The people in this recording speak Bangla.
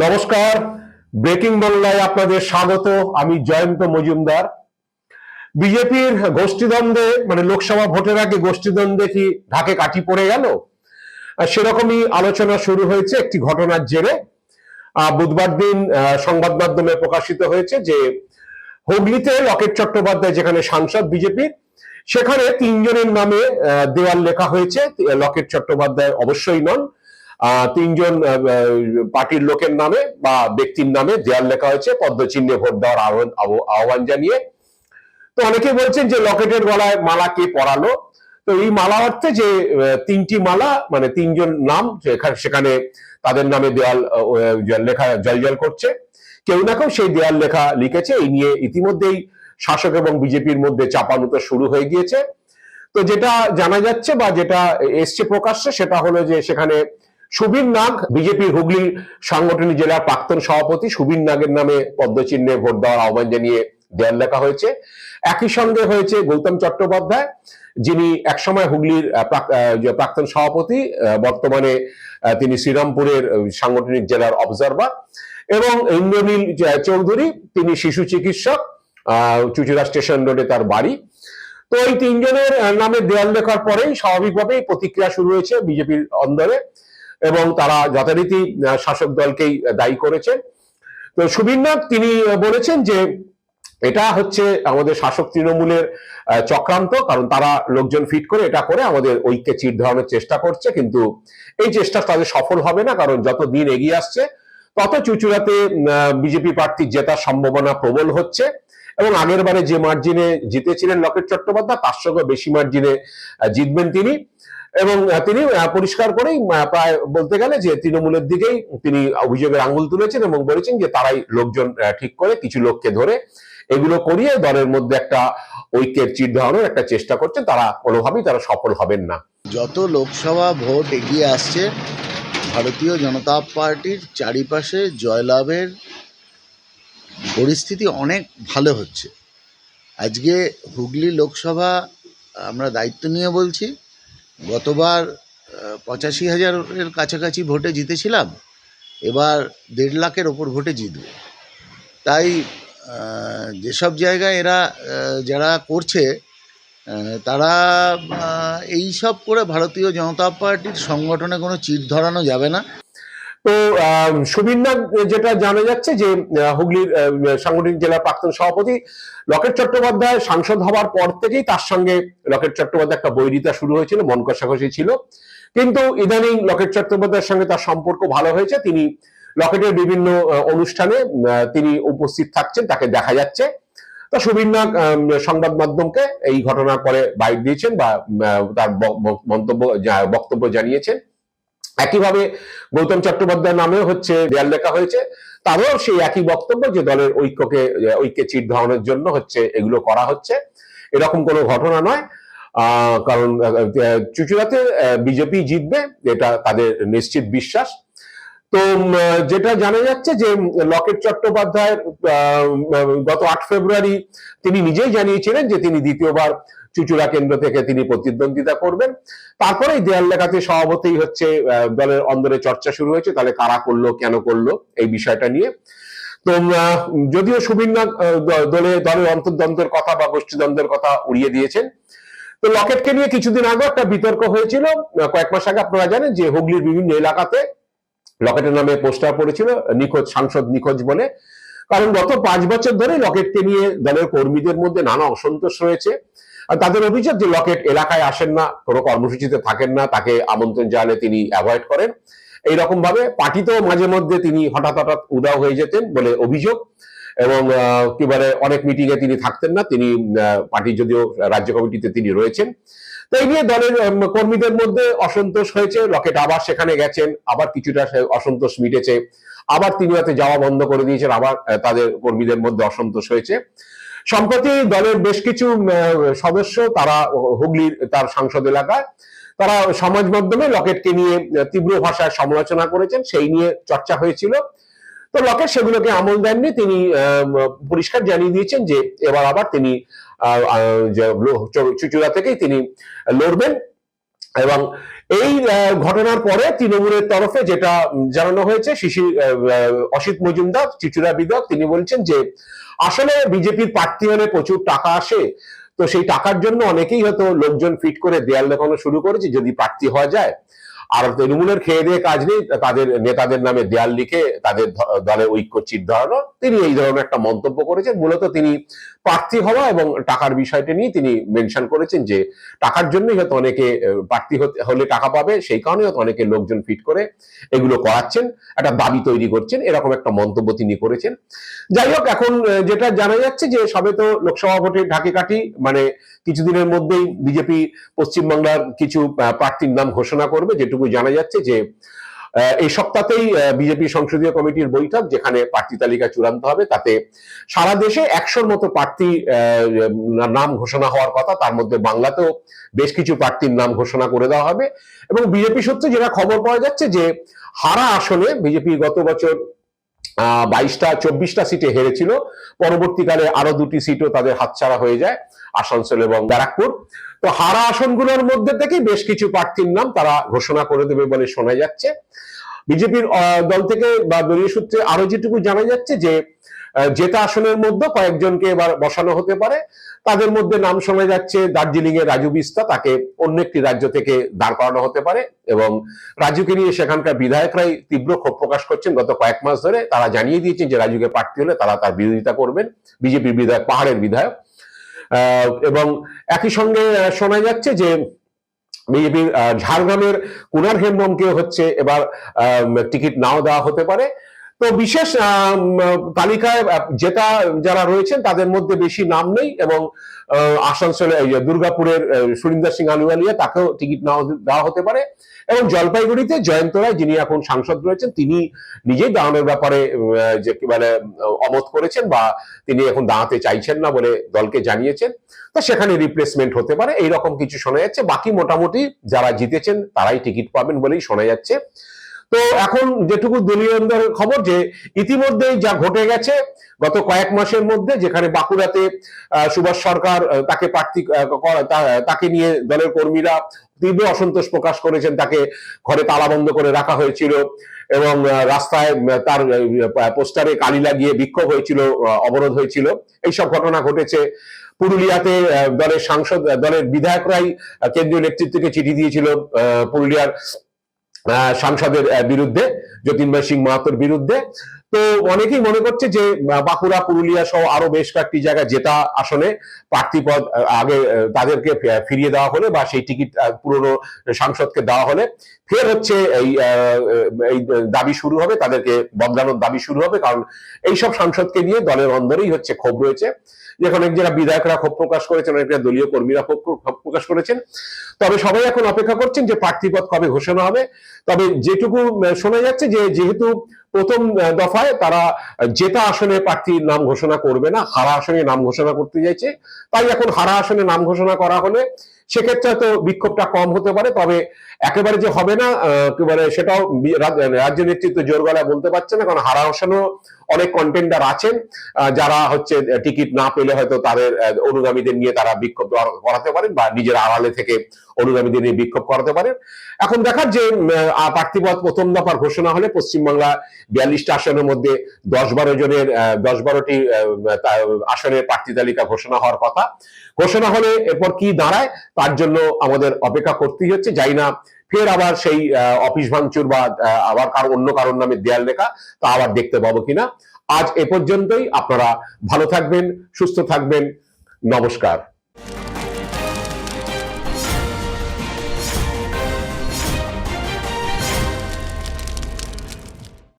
নমস্কার। ব্রেকিং বাংলায় আপনাদের স্বাগত। আমি জয়ন্ত মজুমদার। বিজেপির গোষ্ঠীদ্বন্দ্বে মানে লোকসভা ভোটের আগে গোষ্ঠীদ্বন্দ্বে কি ঢাকে কাঠি পড়ে গেল? সেরকমই আলোচনা শুরু হয়েছে একটি ঘটনার জেরে। বুধবার দিন সংবাদ মাধ্যমে প্রকাশিত হয়েছে যে হুগলিতে লকেট চট্টোপাধ্যায় যেখানে সাংসদ বিজেপির সেখানে তিনজনের নামে দেওয়াল লেখা হয়েছে। লকেট চট্টোপাধ্যায় অবশ্যই নন। তিনজন পার্টির লোকের নামে বা ব্যক্তির নামে দেয়াল লেখা হয়েছে পদ্মচিহ্নে ভোট দেওয়ার আহ্বান- জানিয়ে। তো অনেকে বলছেন যে লকেটের গলায় মালা কে পরালো? তো এই মালা অর্থে যে তিনটি মালা মানে তিনজন নাম সেখানে তাদের নামে আহ, লেখা জলজল করছে। কেউ না কেউ সেই দেয়াল লেখা লিখেছে এই নিয়ে ইতিমধ্যেই শাসক এবং বিজেপির মধ্যে চাপানুতো শুরু হয়ে গিয়েছে। তো যেটা জানা যাচ্ছে বা যেটা এসছে প্রকাশ্যে সেটা হলো যে সেখানে সুবীর নাগ, বিজেপির হুগলি সাংগঠনিক জেলার প্রাক্তন সভাপতি সুবীর নাগের নামে পদ্মচিহ্নে ভোট দেওয়ার আহ্বান জানিয়ে দেয়াল লেখা হয়েছে। একই সঙ্গে হয়েছে গৌতম চট্টোপাধ্যায়, যিনি একসময় হুগলির প্রাক্তন সভাপতি বর্তমানে তিনি শ্রীরামপুরের সাংগঠনিক জেলার অবজারভার এবং ইন্দ্রনীল চৌধুরী, তিনি শিশু চিকিৎসক চুচুড়া স্টেশন রোডে তার বাড়ি। তো এই তিনজনের নামে দেয়াল লেখার পরেই স্বাভাবিকভাবেই প্রতিক্রিয়া শুরু হয়েছে বিজেপির অন্দরে। এবং তারা যথারীতি শাসক দলকেই দায়ী করেছে। তো সুবীরনাথ, তিনি বলেছেন যে এটা হচ্ছে আমাদের শাসক তৃণমূলের চক্রান্ত, কারণ তারা লোকজন ফিট করে এটা করে আমাদের ঐক্যে চির ধরানোর চেষ্টা করছে, কিন্তু এই চেষ্টা তাদের সফল হবে না, কারণ যত দিন এগিয়ে আসছে, তত চুচুড়াতে বিজেপি প্রার্থীর জেতার সম্ভাবনা প্রবল হচ্ছে। এবং আগের বারে যে মার্জিনে জিতেছিলেন লকেট চট্টোপাধ্যায়, তার সঙ্গে বেশি মার্জিনে জিতবেন তিনি। এবং তিনি পরিষ্কার করেই প্রায় বলতে গেলে যে তৃণমূলের দিকেই তিনি অভিযোগের আঙ্গুল তুলেছেন এবং বলেছেন যে তারাই লোকজন ঠিক করে কিছু লোককে ধরে এগুলো করিয়ে দলের মধ্যে একটা ঐক্যের চির ধরানোর একটা চেষ্টা করছেন। তারা কোনোভাবেই তারা সফল হবেন না। যত লোকসভা ভোট এগিয়ে আসছে, ভারতীয় জনতা পার্টির চারিপাশে জয়লাভের পরিস্থিতি অনেক ভালো হচ্ছে। আজকে হুগলি লোকসভা আমরা দায়িত্ব নিয়ে বলছি গতবার পঁচাশি হাজারের কাছাকাছি ভোটে জিতেছিলাম, এবার দেড় লাখের ওপর ভোটে জিতবে। তাই যেসব জায়গায় এরা যারা করছে তারা এই সব করে ভারতীয় জনতা পার্টির সংগঠনে কোনো চিট ধরানো যাবে না। তো সুবীরনাথ যেটা জানা যাচ্ছে যে হুগলির সাংগঠনিক জেলার প্রাক্তন সভাপতি লকেট চট্টোপাধ্যায় সাংসদ হওয়ার পর থেকেই তার সঙ্গে লকেট চট্টোপাধ্যায় একটা বৈরিতা শুরু হয়েছিল মন কষাকষি ছিল। কিন্তু ইদানিং লকেট চট্টোপাধ্যায়ের সঙ্গে তার সম্পর্ক ভালো হয়েছে। তিনি লকেটের বিভিন্ন অনুষ্ঠানে তিনি উপস্থিত থাকছেন তাকে দেখা যাচ্ছে। তো আহ, সংবাদ মাধ্যমকে এই ঘটনার পরে বাইট দিয়েছেন বা তার মন্তব্য বক্তব্য জানিয়েছেন। একইভাবে গৌতম চট্টোপাধ্যায় নামেও হচ্ছে দেয়াল লেখা হয়েছে। তারও সেই একই বক্তব্য যে দলের ঐক্যকে ঐক্যে চির ধারণের জন্য হচ্ছে এগুলো করা হচ্ছে। এরকম কোনো ঘটনা নয়। কারণ চুচুড়াতে বিজেপি জিতবে এটা তাদের নিশ্চিত বিশ্বাস। তো যেটা জানা যাচ্ছে যে লকেট চট্টোপাধ্যায়ের আহ, গত আট ফেব্রুয়ারি তিনি নিজেই জানিয়েছিলেন যে তিনি দ্বিতীয়বার চুচুড়া কেন্দ্র থেকে তিনি প্রতিদ্বন্দ্বিতা করবেন। তারপরেই দেয়াল লেখাতে স্বভাবতই হচ্ছে দলের অন্দরে চর্চা শুরু হয়েছে, তাহলে কারা করল, কেন করল, এই বিষয়টা নিয়ে। তো যদিও দ- দলে, দলের অন্তর্দ্বন্দ্বের কথা বা গোষ্ঠীদ্বন্দ্বের কথা উড়িয়ে দিয়েছেন, তো লকেটকে নিয়ে কিছুদিন আগে একটা বিতর্ক হয়েছিল কয়েক মাস আগে আপনারা জানেন যে হুগলির বিভিন্ন এলাকাতে লকেটের নামে পোস্টার পড়েছিল, নিখোঁজ, সাংসদ নিখোঁজ বলে। কারণ গত পাঁচ বছর ধরে লকেটকে নিয়ে দলের কর্মীদের মধ্যে নানা অসন্তোষ রয়েছে। আর তাদের অভিযোগ যে লকেট এলাকায় আসেন না, কোনো কর্মসূচিতে থাকেন না, তাকে আমন্ত্রণ জানালে তিনি অ্যাভয়েড করেন। এইরকম ভাবে পার্টিতেও মাঝে মধ্যে তিনি হঠাৎ হঠাৎ উদাও হয়ে যেতেন বলে অভিযোগ এবং কি বলে, অনেক মিটিং এ তিনি থাকতেন না, তিনি পার্টির যদিও রাজ্য কমিটিতে তিনি রয়েছেন। তো এই নিয়ে দলের কর্মীদের মধ্যে অসন্তোষ হয়েছে, লকেট আবার সেখানে গেছেন, আবার কিছুটা অসন্তোষ মিটেছে, আবার তিনি হাতে যাওয়া বন্ধ করে দিয়েছেন, আবার তাদের কর্মীদের মধ্যে অসন্তোষ হয়েছে। সম্প্রতি দলের বেশ কিছু সদস্য তারা হুগলির, তার সাংসদ এলাকায়, তারা সমাজ মাধ্যমে লকেটকে নিয়ে তীব্র ভাষায় সমালোচনা করেছেন, সেই নিয়ে চর্চা হয়েছিল। তো লকেট সেগুলোকে আমল দেননি, তিনি পরিষ্কার জানিয়ে দিয়েছেন যে এবার আবার তিনি চুচুড়া থেকেই তিনি লড়বেন। এবং এই ঘটনার পরে তৃণমূলের তরফে যেটা জানানো হয়েছে, শিশির অসিত মজুমদার চিচুরা বিধায়ক তিনি বলছেন যে, আসলে বিজেপির প্রার্থী হলে প্রচুর টাকা আসে, তো সেই টাকার জন্য অনেকেই হয়তো লোকজন ফিট করে দেয়াল দেখানো শুরু করেছে, যদি প্রার্থী হওয়া যায়। আর তৃণমূলের খেয়ে দিয়ে কাজ নেই, তাদের নেতাদের নামে দেয়াল লিখে তাদের দ- দলের ঐক্য চিট ধরানো। তিনি এই ধরনের একটা মন্তব্য করেছেন, মূলত তিনি প্রার্থী হওয়া এবং টাকার বিষয়টা নিয়ে তিনি মেনশন করেছেন যে টাকার জন্যই হয়তো অনেকে প্রার্থী হলে টাকা পাবে, সেই কারণে হয়তো অনেকে লোকজন ফিট করে এগুলো করাচ্ছেন, একটা দাবি তৈরি করছেন, এরকম একটা মন্তব্য তিনি করেছেন। যাই হোক, এখন যেটা জানা যাচ্ছে যে সবে তো লোকসভা ভোটে ঢাকে কাটি মানে কিছুদিনের মধ্যেই বিজেপি পশ্চিমবাংলার কিছু প্রার্থীর নাম ঘোষণা করবে, যেটুকু জানা যাচ্ছে যে এই সপ্তাহতেই বিজেপি সংসদীয় কমিটির বৈঠক, যেখানে প্রার্থী তালিকা চূড়ান্ত হবে। তাতে সারা দেশে একশোর মতো প্রার্থী নাম ঘোষণা হওয়ার কথা। তার মধ্যে বাংলাতেও বেশ কিছু প্রার্থীর নাম ঘোষণা করে দেওয়া হবে। এবং বিজেপি সূত্রে যেটা খবর পাওয়া যাচ্ছে যে, হারা আসনে বিজেপি গত বছর বাইশটা, চব্বিশটা সিটে হেরেছিল। পরবর্তীকালে আরও দুটি সিটও তাদের হাতছাড়া হয়ে যায়, আসানসোল এবং ব্যারাকপুর। তো হারা আসনগুলোর মধ্যে থেকে বেশ কিছু প্রার্থীর নাম তারা ঘোষণা করে দেবে বলে শোনা যাচ্ছে। বিজেপির দল থেকে বা দলীয় সূত্রে আরও যেটুকু জানা যাচ্ছে যে জেতা আসনের মধ্যে কয়েকজনকে এবার বসানো হতে পারে। তাদের মধ্যে নাম শোনা যাচ্ছে দার্জিলিং এর রাজু বিস্তা, তাকে অন্য একটি রাজ্য থেকে দাঁড় করানো হতে পারে এবং রাজুকে নিয়ে সেখানকার বিধায়করাই তীব্র ক্ষোভ প্রকাশ করছেন। গত কয়েক মাস ধরে তারা জানিয়ে দিয়েছেন যে রাজুকে প্রার্থী হলে তারা তার বিরোধিতা করবেন বিজেপির বিধায়ক, পাহাড়ের বিধায়ক। এবং একই সঙ্গে শোনা যাচ্ছে যে বিজেপির ঝাড়গ্রামের কুনার হেমব্রমকে হচ্ছে এবার টিকিট নাও দেওয়া হতে পারে। তো বিশেষ তালিকায় জেতা যারা রয়েছেন তাদের মধ্যে বেশি নাম নেই এবং আসানসোলে দুর্গাপুরের সুরিন্দর সিং আলুয়ালিয়া তাকেও টিকিট দেওয়া হতে পারে। এবং জলপাইগুড়িতে জয়ন্ত রায়, যিনি এখন সাংসদ রয়েছেন, তিনি নিজেই দাঁড়ানোর ব্যাপারে যে কি বলে অমত করেছেন বা তিনি এখন দাঁড়াতে চাইছেন না বলে দলকে জানিয়েছেন। তো সেখানে রিপ্লেসমেন্ট হতে পারে, এইরকম কিছু শোনা যাচ্ছে। বাকি মোটামুটি যারা জিতেছেন তারাই টিকিট পাবেন বলেই শোনা যাচ্ছে। তো এখন যেটুকু দলীয় খবর যে ইতিমধ্যেই যা ঘটে গেছে, গত কয়েক মাসের মধ্যে যেখানে বাঁকুড়াতে সুভাষ সরকার তাকে প্রার্থী তাকে নিয়ে দলের কর্মীরা তীব্র অসন্তোষ প্রকাশ করেছেন। তাকে ঘরে তালাবন্ধ করে রাখা হয়েছিল এবং রাস্তায় তার পোস্টারে কালি লাগিয়ে বিক্ষোভ হয়েছিল অবরোধ হয়েছিল। এইসব ঘটনা ঘটেছে পুরুলিয়াতে দলের সাংসদ, দলের বিধায়করাই কেন্দ্রীয় নেতৃত্বকে চিঠি দিয়েছিল পুরুলিয়ার সাংসদের বিরুদ্ধে যতীনভাই সিং মাহাতোর বিরুদ্ধে। তো অনেকেই মনে করছে যে বাঁকুড়া, পুরুলিয়া সহ আরও বেশ কয়েকটি জায়গায় জেতা আসনে প্রার্থী পদ আগে তাদেরকে ফিরিয়ে দেওয়া হলে বা সেই টিকিট পুরনো সাংসদকে দেওয়া হলে। ফের হচ্ছে এই এই দাবি শুরু হবে, তাদেরকে বদলানোর দাবি শুরু হবে, কারণ এইসব সাংসদকে নিয়ে দলের অন্দরেই হচ্ছে ক্ষোভ রয়েছে। যেখানে যারা বিধায়করা ক্ষোভ প্রকাশ করেছেন, অনেক দলীয় কর্মীরা ক্ষোভ প্রকাশ করেছেন। তবে সবাই এখন অপেক্ষা করছেন যে প্রার্থীপদ কবে ঘোষণা হবে। তবে যেটুকু শোনা যাচ্ছে যে, যেহেতু প্রথম দফায় তারা জেতা আসনে প্রার্থীর নাম ঘোষণা করবে না, হারা আসনে নাম ঘোষণা করতে চাইছে। তাই এখন হারা আসনে নাম ঘোষণা করা হলে সেক্ষেত্রে তো বিক্ষোভটা কম হতে পারে, তবে একেবারে যে হবে না কি বলে সেটাও রাজ্য নেতৃত্ব জোর গলায় বলতে পারছে না, কারণ হারা আসনেও অনেক কন্টেন্ডার আছেন যারা হচ্ছে টিকিট না পেলে হয়তো তাদের অনুগামীদের নিয়ে তারা বিক্ষোভ করাতে পারেন বা নিজের আড়ালে থেকে অনুগামীদের নিয়ে বিক্ষোভ করাতে পারেন। এখন দেখার যে প্রার্থীপদ প্রথম দফার ঘোষণা হলে পশ্চিমবাংলা বিয়াল্লিশটা আসনের মধ্যে দশ বারো জনের দশ বারোটি আসনের প্রার্থী তালিকা ঘোষণা হওয়ার কথা। ঘোষণা হলে এরপর কি দাঁড়ায় তার জন্য আমাদের অপেক্ষা করতেই হচ্ছে। যাই না, ফের আবার সেই অফিস ভাঙচুর বা আবার কারও অন্য কারোর নামে দেয়াল লেখা, তা আবার দেখতে পাবো কিনা। আজ এ পর্যন্তই। আপনারা ভালো থাকবেন, সুস্থ থাকবেন। নমস্কার।